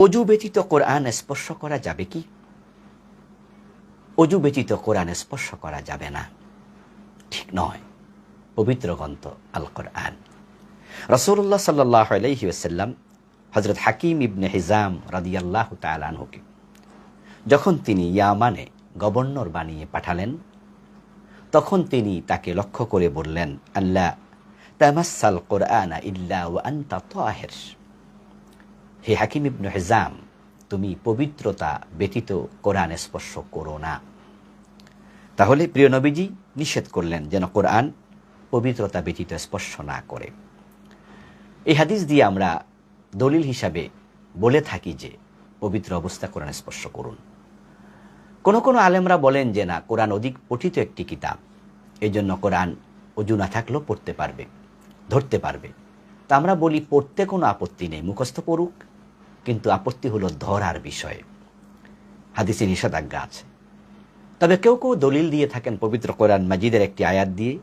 অজু ব্যতীত কোরআন স্পর্শ করা যাবে কি? অজু ব্যতীত কোরআন স্পর্শ করা যাবে না। ঠিক নয়। পবিত্র গ্রন্থ আল কোরআন রসুল্লাহ সাল্লাহ আলহি আসাল্লাম হজরত হাকিম ইবনে হিজাম রাদিয়াল্লাহ তালানহুকে যখন তিনি ইয়ামানে গভর্নর বানিয়ে পাঠালেন, তখন তিনি তাকে লক্ষ্য করে বললেন আল্লাহ তামাসাল কোরআনা ইল্লা ও আন্তা তাহের। হে হাকিম ইবনু হেজাম, তুমি পবিত্রতা ব্যতীত কোরআন স্পর্শ করো না। তাহলে প্রিয় নবীজি নিষেধ করলেন যেন কোরআন পবিত্রতা ব্যতীত স্পর্শ না করে। এই হাদিস দিয়ে আমরা দলিল হিসাবে বলে থাকি যে, পবিত্র অবস্থা কোরআন স্পর্শ করুন। কোন কোন আলেমরা বলেন যে, না, কোরআন অধিক পঠিত একটি কিতাব। এই জন্য কোরআন অজু না থাকলেও পড়তে পারবে, ধরতে পারবে। তা আমরা বলি, পড়তে কোনো আপত্তি নেই, মুখস্থ পড়ুক। কিন্তু আপত্তি হলো ধরার বিষয়ে। হাদিসে নিষেধাজ্ঞা আছে। তবে কেউ কেউ দলিল দিয়ে থাকেন পবিত্র কোরআন মাজিদের একটি আয়াত দিয়ে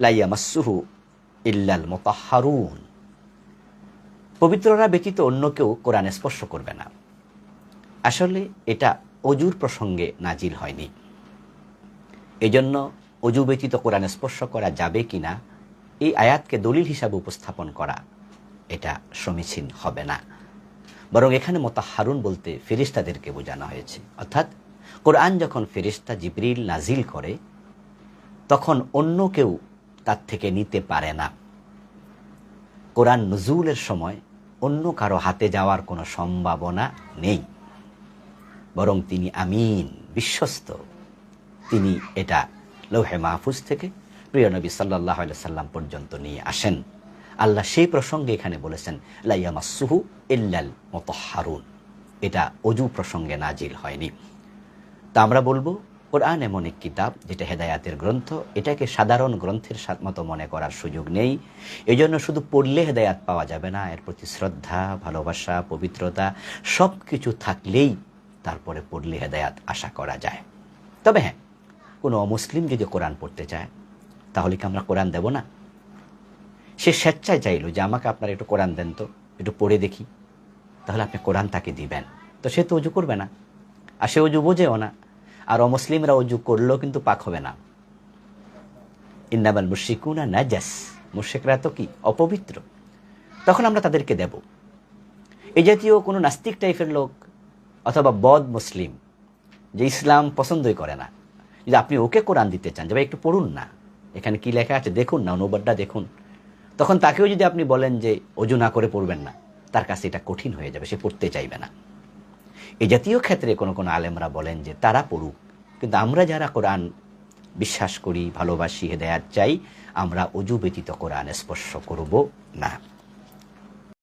লাইয়া মাসুহু ইল্লাল মোতাহারুন। পবিত্ররা ব্যতীত অন্য কেউ কোরআন স্পর্শ করবে না। আসলে এটা অজুর প্রসঙ্গে নাজিল হয়নি। এজন্য অজু ব্যতীত কোরআন স্পর্শ করা যাবে কিনা, এই আয়াতকে দলিল হিসাবে উপস্থাপন করা এটা সমীচীন হবে না। বরং এখানে মোতাহারুন বলতে ফেরিস্তাদেরকে বোঝানো হয়েছে। অর্থাৎ, কোরআন যখন ফেরিস্তা জিবরিল নাজিল করে, তখন অন্য কেউ তার থেকে নিতে পারে না। কোরআন নজুলের সময় অন্য কারও হাতে যাওয়ার কোনো সম্ভাবনা নেই। বরং তিনি আমিন, বিশ্বস্ত। তিনি এটা লৌহে মাহফুজ থেকে প্রিয় নবী সাল্লাহ সাল্লাম পর্যন্ত নিয়ে আসেন। আল্লাহ সেই প্রসঙ্গে এখানে বলেছেন লাইয়ামাসুহু ইল্লাল মতহারুন এটা অজু প্রসঙ্গে নাজিল হয়নি। তা আমরা বলব, কোরআন এমন এক কিতাব যেটা হেদায়াতের গ্রন্থ, এটাকে সাধারণ গ্রন্থের মতো মনে করার সুযোগ নেই। এই জন্য শুধু পড়লে হেদায়াত পাওয়া যাবে না, এর প্রতি শ্রদ্ধা, ভালোবাসা, পবিত্রতা সব কিছু থাকলেই তারপরে পড়লে হেদায়াত আশা করা যায়। তবে হ্যাঁ কোনো অমুসলিম যদি কোরআন পড়তে চায়, তাহলে কি আমরা কোরআন দেব না? সে স্বেচ্ছায় চাইলো যে আমাকে আপনার একটু কোরআন দেন তো, একটু পড়ে দেখি। তাহলে আপনি কোরআন তাকে দিবেন। তো সে তো অজু করবে না। আর সে অজু বোঝেও না। আর অমুসলিমরা অজু করলেও কিন্তু পাক হবে না। ইন্নাবাল মুশিকুনা নাজাস। মুর্শিকরা তো কি? অপবিত্র। তখন আমরা তাদেরকে দেব। এই জাতীয় কোনো নাস্তিক টাইপের লোক অথবা বদ মুসলিম যে ইসলাম পছন্দই করে না। যদি আপনি ওকে কোরআন দিতে চান যে, ভাই, একটু পড়ুন না। এখানে কি লেখা আছে? দেখুন না, অনুবাদটা দেখুন। তখন তাকেও যদি আপনি বলেন যে অজু না করে পড়বেন না, তার কাছে এটা কঠিন হয়ে যাবে, সে পড়তে চাইবে না। এ জাতীয় ক্ষেত্রে কোনো কোনো আলেমরা বলেন যে তারা পড়ুক, কিন্তু আমরা যারা কোরআন বিশ্বাস করি, ভালোবাসি, হেদায়াত চাই, আমরা অজু ব্যতীত কোরআন স্পর্শ করব না।